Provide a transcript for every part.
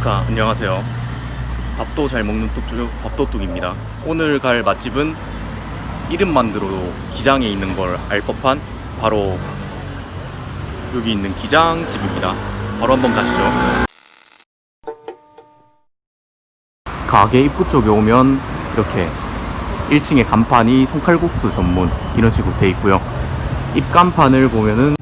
뚝뚝아 안녕하세요. 밥도 잘 먹는 뚝뚝 밥도뚝입니다. 오늘 갈 맛집은 이름만 들어도 기장에 있는 걸 알 법한 바로 여기 있는 기장집입니다. 바로 한번 가시죠. 가게 입구 쪽에 오면 이렇게 1층에 간판이 손칼국수 전문 이런 식으로 돼 있고요. 입간판을 보면은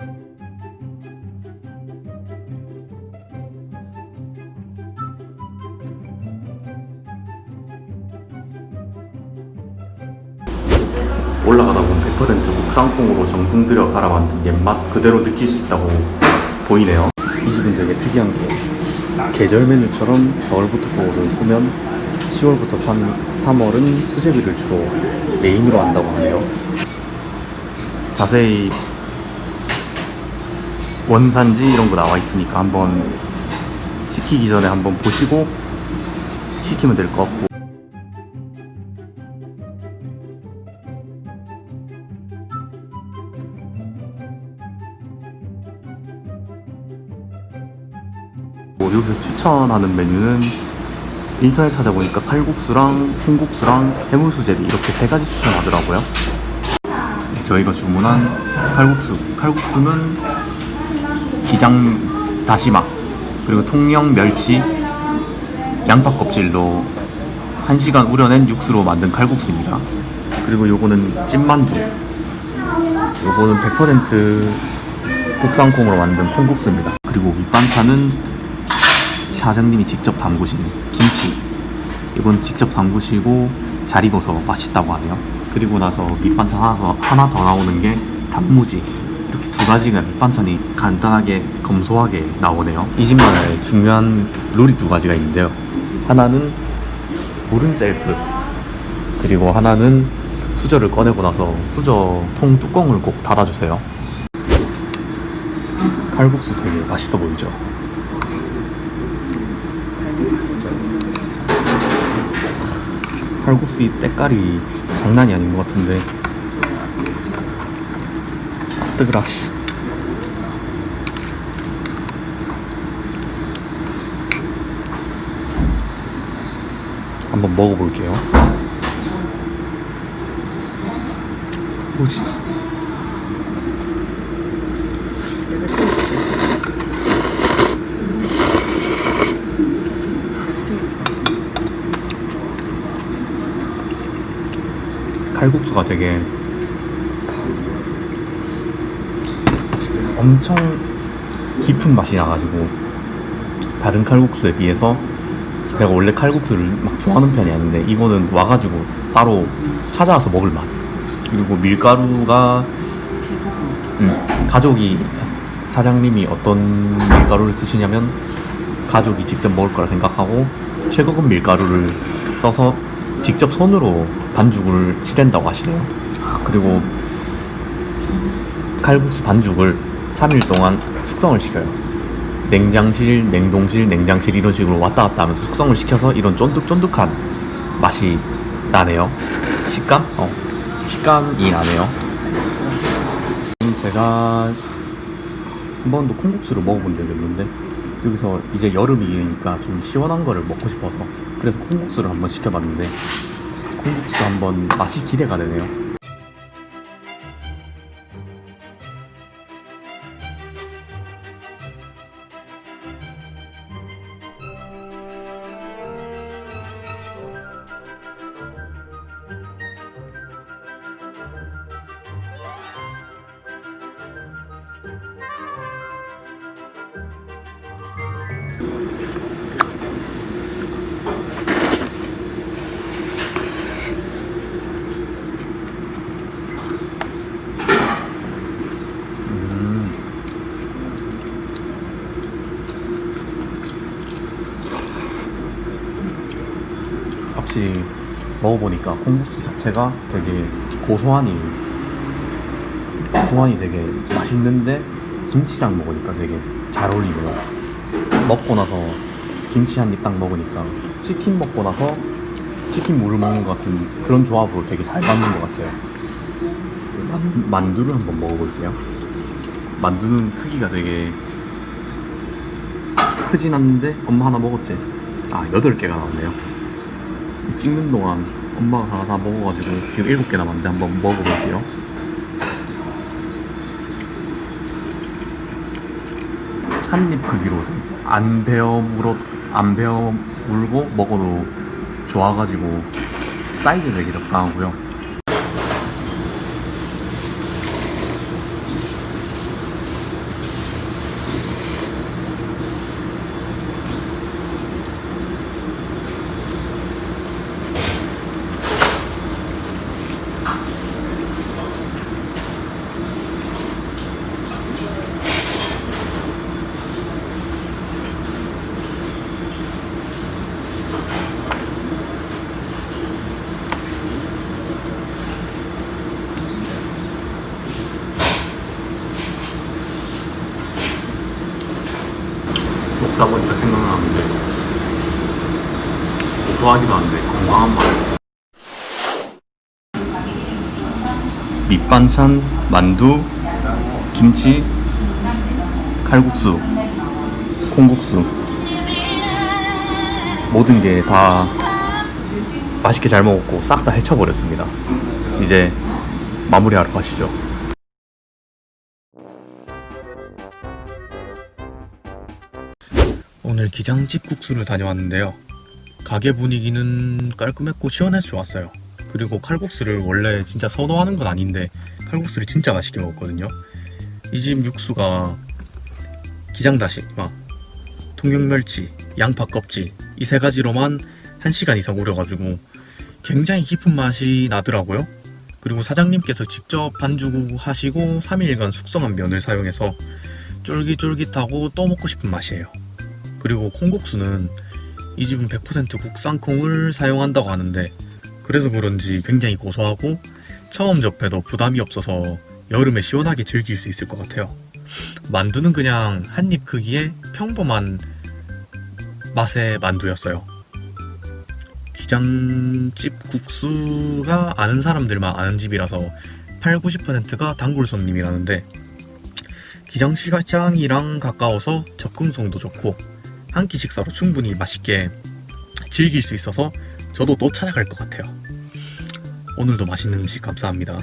올라가다 보면 100% 국산콩으로 정성 들여 갈아 만든 옛맛 그대로 느낄 수 있다고 보이네요. 이 집은 되게 특이한 게 계절 메뉴처럼 겨울부터 겨울은 소면, 10월부터 3, 3월은 수제비를 주로 메인으로 한다고 하네요. 자세히 원산지 이런 거 나와 있으니까 한번 시키기 전에 한번 보시고 시키면 될 것 같고 뭐 여기서 추천하는 메뉴는 인터넷 찾아보니까 칼국수랑 콩국수랑 해물수제비 이렇게 세 가지 추천하더라고요. 저희가 주문한 칼국수. 칼국수는 기장 다시마 그리고 통영 멸치 양파 껍질로 1시간 우려낸 육수로 만든 칼국수입니다. 그리고 요거는 찐만두. 요거는 100% 국산 콩으로 만든 콩국수입니다. 그리고 밑반찬은 사장님이 직접 담그신 김치. 이건 직접 담그시고 잘 익어서 맛있다고 하네요. 그리고 나서 밑반찬 하나 더, 하나 더 나오는 게 단무지. 이렇게 두 가지가 밑반찬이 간단하게 검소하게 나오네요. 이 집만의 중요한 룰이 두 가지가 있는데요. 하나는 물은 셀프. 그리고 하나는 수저를 꺼내고 나서 수저 통 뚜껑을 꼭 닫아주세요. 칼국수 되게 맛있어 보이죠? 칼국수 이 때깔이 장난이 아닌 것 같은데 뜨거라 씨. 한번 먹어볼게요 뭐지? 칼국수가 되게 엄청 깊은 맛이 나가지고 다른 칼국수에 비해서 내가 원래 칼국수를 막 좋아하는 편이 아닌데 이거는 와가지고 따로 찾아와서 먹을 맛. 그리고 밀가루가 음, 가족이 사장님이 어떤 밀가루를 쓰시냐면 가족이 직접 먹을 거라 생각하고 최고급 밀가루를 써서 직접 손으로 반죽을 치댄다고 하시네요. 아, 그리고 칼국수 반죽을 3일 동안 숙성을 시켜요. 냉장실, 냉동실, 냉장실 이런 식으로 왔다 갔다 하면서 숙성을 시켜서 이런 쫀득쫀득한 맛이 나네요. 식감? 어, 식감이 나네요. 음, 제가 한 번도 콩국수를 먹어본 적이 없는데 여기서 이제 여름이니까 좀 시원한 거를 먹고 싶어서 그래서 콩국수를 한번 시켜봤는데 콩국수 한번 맛이 기대가 되네요. 확실히 먹어보니까 콩국수 자체가 되게 고소하니 고소하니 되게 맛있는데 김치랑 먹으니까 되게 잘 어울리네요. 먹고 나서 김치 한 입 딱 먹으니까 치킨 먹고 나서 치킨 물을 먹는 것 같은 그런 조합으로 되게 잘 맞는 것 같아요. 만, 만두를 한번 먹어볼게요. 만두는 크기가 되게 크진 않는데 엄마 하나 먹었지? 아 8개가 나왔네요 이 찍는 동안 엄마가 다, 다 먹어가지고 지금 7개 남았는데 한번 먹어볼게요. 한 입 크기로 안 베어 물어 안 베어 물고 먹어도 좋아가지고 사이즈 되게 적당하고요 고소하기도 한데 건강한 맛 밑반찬, 만두, 김치, 칼국수, 콩국수. 모든 게 다 맛있게 잘 먹었고 싹 다 헤쳐버렸습니다. 이제 마무리하러 가시죠. 오늘 기장집 국수를 다녀왔는데요. 가게 분위기는 깔끔했고 시원해서 좋았어요. 그리고 칼국수를 원래 진짜 선호하는 건 아닌데 칼국수를 진짜 맛있게 먹었거든요. 이 집 육수가 기장다시마, 통영멸치, 양파 껍질 이 세 가지로만 1시간 이상 우려가지고 굉장히 깊은 맛이 나더라고요. 그리고 사장님께서 직접 반죽 하시고 3일간 숙성한 면을 사용해서 쫄깃쫄깃하고 또 먹고 싶은 맛이에요. 그리고 콩국수는 이 집은 100% 국산 콩을 사용한다고 하는데 그래서 그런지 굉장히 고소하고 처음 접해도 부담이 없어서 여름에 시원하게 즐길 수 있을 것 같아요. 만두는 그냥 한 입 크기의 평범한 맛의 만두였어요. 기장집 국수가 아는 사람들만 아는 집이라서 8, 90%가 단골 손님이라는데 기장시장이랑 가까워서 접근성도 좋고 한 끼 식사로 충분히 맛있게 즐길 수 있어서 저도 또 찾아갈 것 같아요. 오늘도 맛있는 음식 감사합니다.